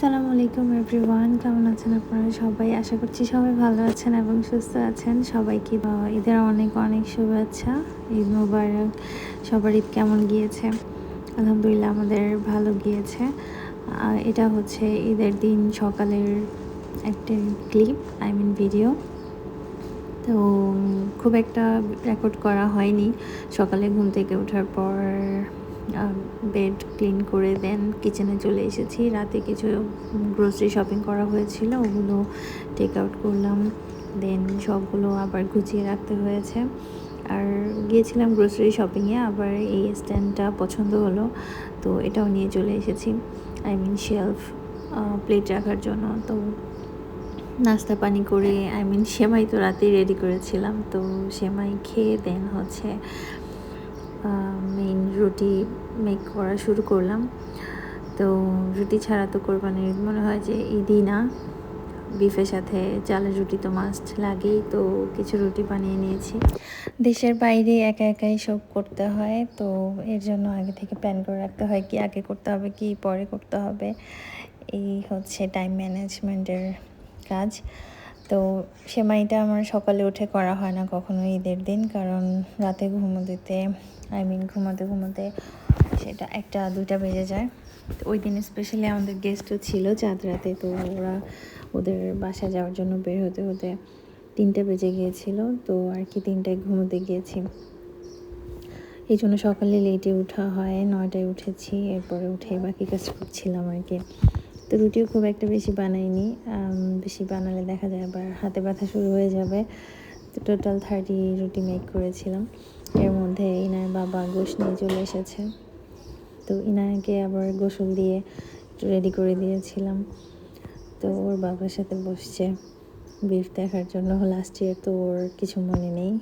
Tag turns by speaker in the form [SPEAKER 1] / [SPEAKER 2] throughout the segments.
[SPEAKER 1] আসসালামু আলাইকুম এভরিওয়ান, কেমন আছেন আপনারা সবাই? আশা করছি সবাই ভালো আছেন এবং সুস্থ আছেন। সবাইকে ঈদের অনেক অনেক শুভেচ্ছা, ঈদ মুবারক, সবার ঈদ কেমন গিয়েছে? আলহামদুলিল্লাহ আমাদের ভালো গিয়েছে। এটা হচ্ছে ঈদের দিন সকালের একটা ক্লিপ, আই মিন ভিডিও। তো খুব একটা রেকর্ড করা হয়নি। সকালে ঘুম থেকে ওঠার পর বেড ক্লিন করে দেন কিচেনে চলে এসেছি। রাতে কিছু গ্রোসারি শপিং করা হয়েছিল, ওগুলো টেক আউট করলাম। দেন সবগুলো আবার গুছিয়ে রাখতে হয়েছে। আর গিয়েছিলাম গ্রোসারি শপিংয়ে আবার এই স্ট্যান্ডটা পছন্দ হলো, তো এটাও নিয়ে চলে এসেছি। আই মিন শেলফ প্লেট রাখার জন্য। তো নাস্তা পানি করে আই মিন সেমাই তো রাতেই রেডি করেছিলাম, তো সেমাই খেয়ে দেন হচ্ছে মেইন রুটি মেক করা শুরু করলাম। তো রুটি ছাড়া তো কোরবানির মনে হয় যে ঈদই না। বিফের সাথে চালের রুটি তো মাস্ট লাগেই, তো কিছু রুটি বানিয়ে নিয়েছি। দেশের বাইরে একা একাই সব করতে হয়, তো এর জন্য আগে থেকে প্ল্যান করে রাখতে হয় কি আগে করতে হবে, কি পরে করতে হবে। এই হচ্ছে টাইম ম্যানেজমেন্টের কাজ। তো সেমাইটা আমার সকালে উঠে করা হয় না কখনো ঈদের দিন, কারণ রাতে ঘুমোতে আই মিন ঘুমাতে ঘুমাতে সেটা একটা দুইটা বেজে যায়। তো ওই দিন স্পেশালি আমাদের গেস্টও ছিল চাঁদ রাতে, তো ওরা ওদের বাসা যাওয়ার জন্য বের হতে হতে তিনটে বেজে গিয়েছিল, তো আর কি তিনটায় ঘুমোতে গিয়েছি। এই জন্য সকালে লেটে ওঠা হয়, নয়টায় উঠেছি, এরপরে উঠে বাকি কাজ করছিলাম আর কি। তো রুটিও খুব একটা বেশি বানাইনি বেশি বানালে দেখা যায় আবার হাতে ব্যথা শুরু হয়ে যাবে। তো টোটাল থার্টি রুটি মেক করেছিলাম। এর মধ্যে ইনার বাবা গোশ নিয়ে চলে এসেছে। তো ইনাকে আবার গোসল দিয়ে একটু রেডি করে দিয়েছিলাম। তো ওর বাবার সাথে বসছে। বিফ দেখার জন্য লাস্ট ইয়ার তো ওর কিছু মনে নেই।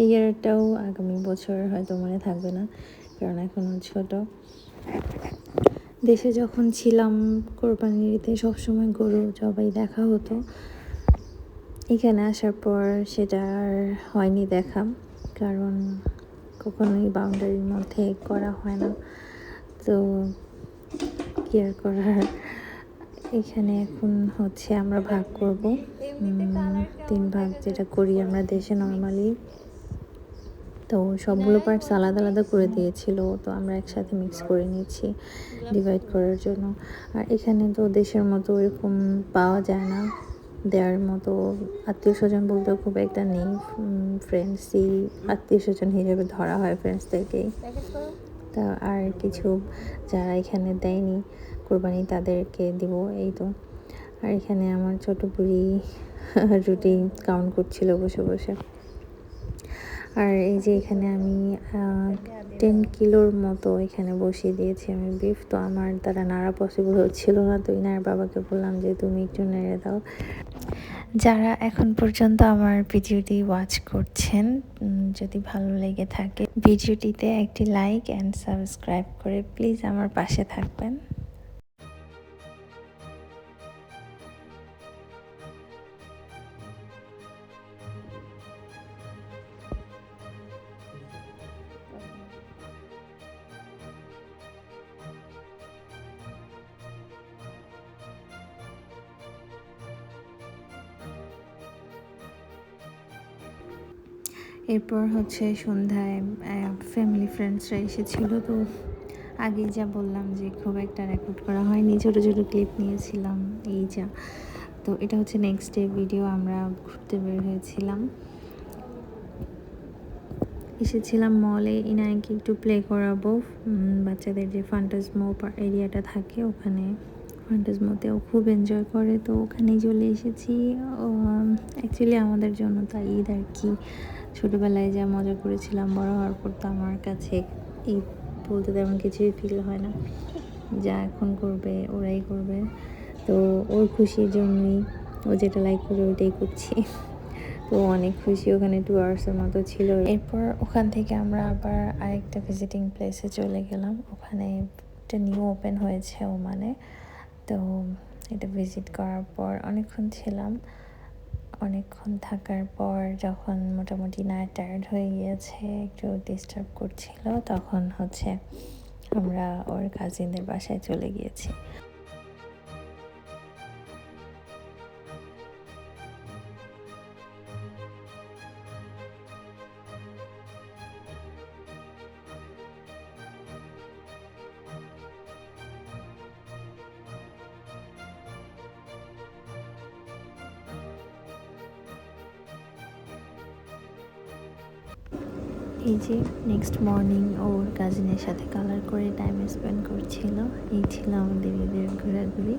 [SPEAKER 1] এই ইয়ারটাও আগামী বছর হয়তো মনে থাকবে না, কারণ এখন ও ছোটো। দেশে যখন ছিলাম, কোরবানির ঈদে সবসময় গরু জবাই দেখা হতো। এখানে আসার পর সেটা আর হয়নি দেখা, কারণ কখনোই বাউন্ডারির মধ্যে করা হয় না। তো কেয়ার করার? এখানে এখন হচ্ছে আমরা ভাগ করব। তিন ভাগ যেটা করি আমরা দেশে নর্মালি তো সবগুলো পার্টস আলাদা আলাদা করে দিয়েছিল, তো আমরা একসাথে মিক্স করে নিয়েছি ডিভাইড করার জন্য। আর এখানে তো দেশের মতো এরকম পাওয়া যায় না। দেওয়ার মতো আত্মীয় স্বজন বলতেও খুব একটা নেই। ফ্রেন্ডসই আত্মীয় স্বজন হিসেবে ধরা হয় ফ্রেন্ডসদেরকেই তা আর কিছু যারা এখানে দেয়নি কোরবানি তাদেরকে দিব, এই তো। আর এখানে আমার ছোট বুড়ি রুটি কাউন্ট করছিল বসে বসে। আর এই যে এখানে আমি টেন কিলোর মতো এখানে বসিয়ে দিয়েছি আমি বিফ তো আমার দ্বারা নাড়া পসিবল হচ্ছিল না। তো ইনার বাবাকে বললাম যে, তুমি একটু নেড়ে দাও। যারা এখন পর্যন্ত আমার ভিডিওটি ওয়াচ করছেন যদি ভালো লেগে থাকে, ভিডিওটিতে একটি লাইক অ্যান্ড সাবস্ক্রাইব করে প্লিজ আমার পাশে থাকবেন। এরপর হচ্ছে সন্ধ্যায় ফ্যামিলি ফ্রেন্ডসরা এসেছিল। তো আগেই যা বললাম যে খুব একটা রেকর্ড করা হয়নি, ছোটো ছোটো ক্লিপ নিয়েছিলাম, এই যা। তো এটা হচ্ছে নেক্সট ডে ভিডিও আমরা ঘুরতে বের হয়েছিলাম। এসেছিলাম মলে ইনায়কে একটু প্লে করাবো। বাচ্চাদের যে ফান্টাজমো এরিয়াটা থাকে, ওখানে। ফান্টাজমোতে ও খুব এনজয় করে। তো ওখানেই চলে এসেছি। অ্যাকচুয়ালি আমাদের জন্য তা ঈদ আর কি। ছোটোবেলায় যা মজা করেছিলাম, বড় হওয়ার পর তো আমার কাছে ঈদ বলতে তেমন কিছুই ফিল হয় না। যা এখন করবে, ওরাই করবে। তো ওর খুশির জন্যই ও যেটা লাইক করে ওইটাই করছি। তো অনেক খুশি, ওখানে টু আওয়ার্সের মতো ছিল। এরপর ওখান থেকে আমরা আবার আরেকটা ভিজিটিং প্লেসে চলে গেলাম। ওখানে একটা নিউ ওপেন হয়েছে ওমানে। তো এটা ভিজিট করার পর অনেকক্ষণ ছিলাম। অনেকক্ষণ থাকার পর যখন মোটামুটি না টায়ার্ড হয়ে গিয়েছে, একটু ডিস্টার্ব করছিল, তখন হচ্ছে আমরা ওর কাজিনদের বাসায় চলে গিয়েছি। এই যে নেক্সট মর্নিং ওর কাজিনের সাথে কালার করে টাইম স্পেন্ড করছিল। এই ছিল আমাদের ঈদের ঘোরাঘুরি।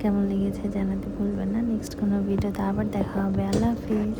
[SPEAKER 1] কেমন লেগেছে জানাতে ভুলবেন না। নেক্সট কোনো ভিডিওতে আবার দেখা হবে। আল্লাহ হাফিজ।